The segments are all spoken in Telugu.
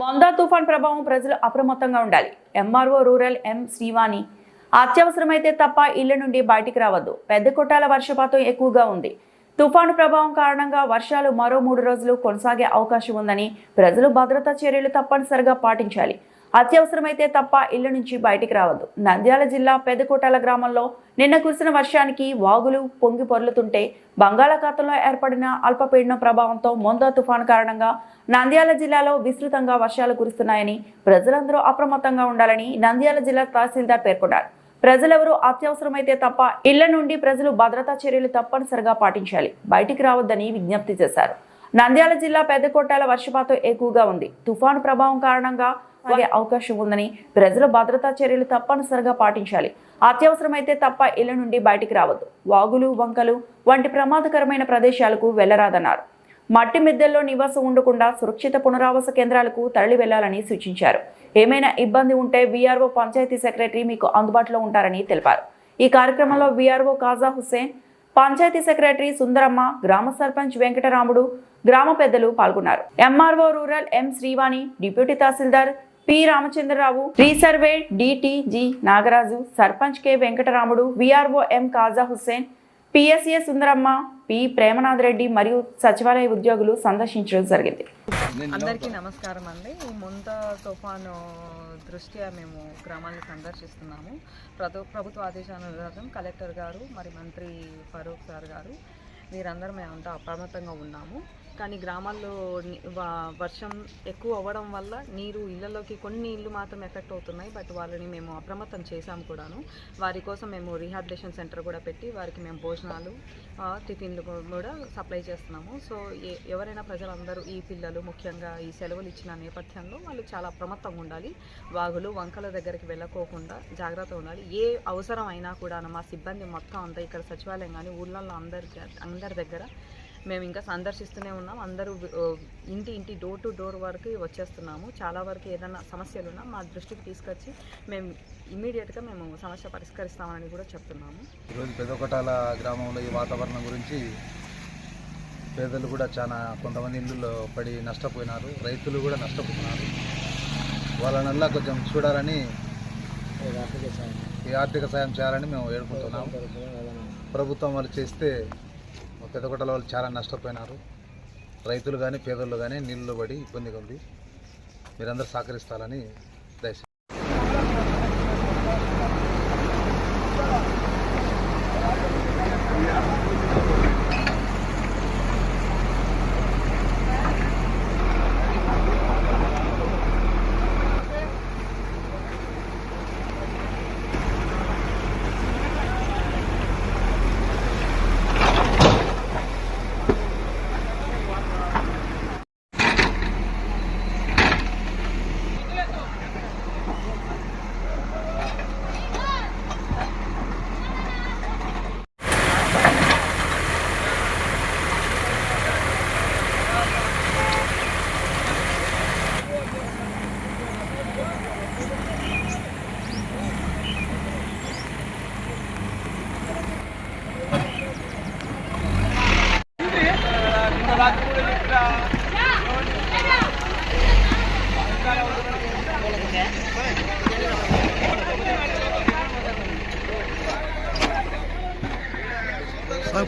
మొందా తుఫాన్ ప్రభావం ప్రజలు అప్రమత్తంగా ఉండాలి. ఎంఆర్ఓ రూరల్ ఎం శ్రీవాణి అత్యవసరమైతే తప్ప ఇళ్ళ నుండి బయటికి రావద్దు. పెద్ద కొట్టాల వర్షపాతం ఎక్కువగా ఉంది. తుఫాను ప్రభావం కారణంగా వర్షాలు మరో మూడు రోజులు కొనసాగే అవకాశం ఉందని ప్రజలు భద్రతా చర్యలు తప్పనిసరిగా పాటించాలి. అత్యవసరమైతే తప్ప ఇళ్ళ నుంచి బయటికి రావద్దు. నంద్యాల జిల్లా పెద్దకోటాల గ్రామంలో నిన్న కురిసిన వర్షానికి వాగులు పొంగి పొర్లుతుంటే బంగాళాఖాతంలో ఏర్పడిన అల్పపీడనం ప్రభావంతో మొందా తుఫాను కారణంగా నంద్యాల జిల్లాలో విస్తృతంగా వర్షాలు కురుస్తున్నాయని ప్రజలందరూ అప్రమత్తంగా ఉండాలని నంద్యాల జిల్లా తహసీల్దార్ పేర్కొన్నారు. ప్రజలెవరూ అత్యవసరమైతే తప్ప ఇళ్ళ నుండి ప్రజలు భద్రతా చర్యలు తప్పనిసరిగా పాటించాలి. బయటికి రావద్దని విజ్ఞప్తి చేశారు. నంద్యాల జిల్లా పెద్దకోటాల వర్షపాతం ఎక్కువగా ఉంది. తుఫాను ప్రభావం కారణంగా అలాగే అవకాశం ఉందని ప్రజలు భద్రతా చర్యలు తప్పనిసరిగా పాటించాలి. అత్యవసరమైతే తప్ప ఇళ్ళ నుండి బయటికి రావద్దు. వాగులు వంకలు వంటి ప్రమాదకరమైన ప్రదేశాలకు వెళ్ళరాదన్నారు. మట్టి మిద్దెల్లో నివాసం ఉండకుండా సురక్షిత పునరావాస కేంద్రాలకు తరలి వెళ్ళాలని సూచించారు. ఏమైనా ఇబ్బంది ఉంటే వీఆర్ఓ పంచాయతీ సెక్రటరీ మీకు అందుబాటులో ఉంటారని తెలిపారు. ఈ కార్యక్రమంలో వీఆర్ఓ కాజా హుస్సేన్ పంచాయతీ సెక్రటరీ సుందరమ్మ గ్రామ సర్పంచ్ వెంకటరాముడు గ్రామ పెద్దలు పాల్గొన్నారు. MRO rural M Srivani deputy tahsildar P Ramachandra Rao resurvey DTG Nagaraju sarpanch K Venkataramudu VRO M Kaja Hussain PSA Sundaramma P Premnath Reddy మరియు సచివాలయ ఉద్యోగులు సందర్శించడం జరిగింది. అందరికీ నమస్కారం అండి. ముంత తుఫాను దృష్ట్యా మేము గ్రామాన్ని సందర్శిస్తున్నాము. ప్రభు ప్రభుత్వ ఆదేశానుసారం కలెక్టర్ గారు మరి మంత్రి ఫరూక్ సార్ గారు మీరందరూ మేమంతా అప్రమత్తంగా ఉన్నాము. కానీ గ్రామాల్లో వ- వర్షం ఎక్కువ అవ్వడం వల్ల నీరు ఇళ్ళలోకి కొన్ని ఇళ్ళు మాత్రం ఎఫెక్ట్ అవుతున్నాయి. బట్ వాళ్ళని మేము అప్రమత్తం చేశాము కూడాను. వారి కోసం మేము రీహాబిలేషన్ సెంటర్ కూడా పెట్టి వారికి మేము భోజనాలు టిఫిన్లు కూడా సప్లై చేస్తున్నాము. సో ఎవరైనా ప్రజలందరూ ఈ పిల్లలు ముఖ్యంగా ఈ సెలవులు ఇచ్చిన నేపథ్యంలో వాళ్ళు చాలా అప్రమత్తంగా ఉండాలి. వాగులు వంకల దగ్గరికి వెళ్ళకోకుండా జాగ్రత్తగా ఉండాలి. ఏ అవసరం అయినా కూడా మా సిబ్బంది మొత్తం అంతా ఇక్కడ సచివాలయం కానీ ఊళ్ళల్లో అందరి అందరి దగ్గర మేము ఇంకా సందర్శిస్తూనే ఉన్నాం. అందరూ ఇంటి ఇంటి డోర్ టు డోర్ వరకు వచ్చేస్తున్నాము. చాలా వరకు ఏదైనా సమస్యలు ఉన్నా మా దృష్టికి తీసుకొచ్చి మేము ఇమీడియట్గా మేము సమస్య పరిష్కరిస్తామని కూడా చెప్తున్నాము. ఈరోజు పెదకొటాల గ్రామంలో ఈ వాతావరణం గురించి పేదలు కూడా చాలా కొంతమంది ఇల్లుల్లో పడి నష్టపోయినారు. రైతులు కూడా నష్టపోతున్నారు. వాళ్ళనల్లా కొంచెం చూడాలని ఈ ఆర్థిక సాయం చేయాలని మేము వేడుకుంటున్నాం ప్రభుత్వం వాళ్ళు చేస్తే పెదకొటాల వాళ్ళు చాలా నష్టపోయినారు. రైతులు కానీ పేదలు కానీ నీళ్ళు పడి ఇబ్బందిగా ఉంది. మీరందరూ సహకరిస్తారని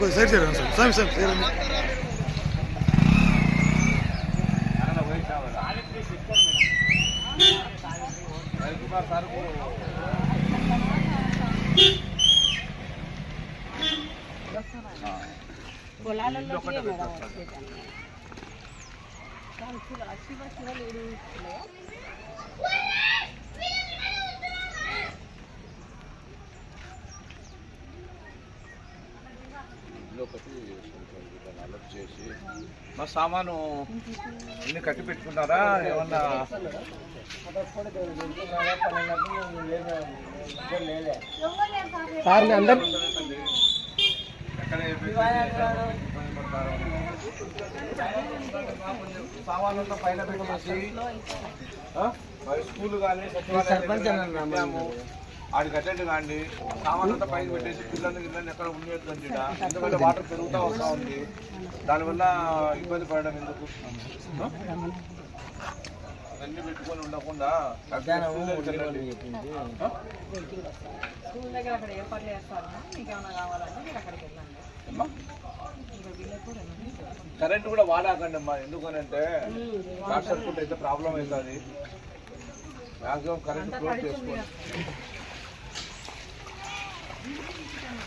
దయచేసి స్వామి కొద్దిగా సైడ్ చేయడం సార్ స్వామి సైడ్ రండి. మా సామాను ఇన్ని కట్టి పెట్టుకున్నారా? ఏమన్నా సామాన్ అంతా పైన పెట్టేసి స్కూల్ కానీ సచివాలయం ఆడికి అటెండ్ కాండి. సామాన్ అంతా పైన పెట్టేసి పిల్లల్ని గిల్లల్ని ఎక్కడ ఉండేదండి ఎందుకంటే వాటర్ పెరుగుతూ వస్తూ ఉంది. దానివల్ల ఇబ్బంది పడడం ఎందుకు? ఆ? అవన్నీ పెట్టుకొని ఉండకుండా స్కూల్ దగ్గర అక్కడ చేస్తారు? కావాలంటే మీరు అక్కడికి వెళ్ళండి. కరెంట్ కూడా వాడాకండి అమ్మా ఎందుకనంటే షార్ట్ సర్క్యూట్ అయితే ప్రాబ్లం అవుతుంది. మ్యాక్సిమం కరెంట్ క్లోజ్ చేసుకోండి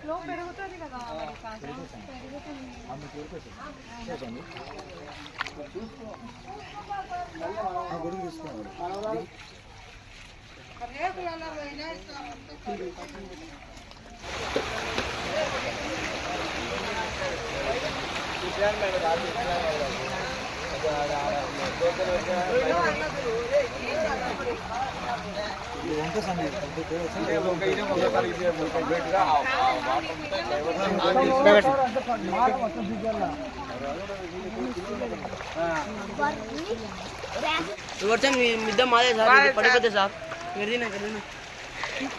ఫ్లో పెరుగుతుంది కదా మరి हाँ। वर्षम मारे साहब पड़े पते साहब। कर देना कर देना। వచ్చాం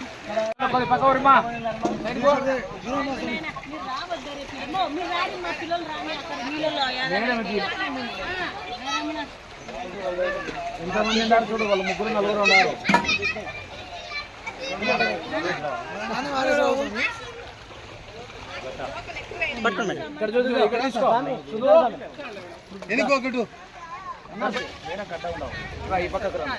మీ. మిద్ద మాదే సార్ ఇది పడిపోతే సార్ ఎరిదినా ఎరిదినా పట్టుకోండి.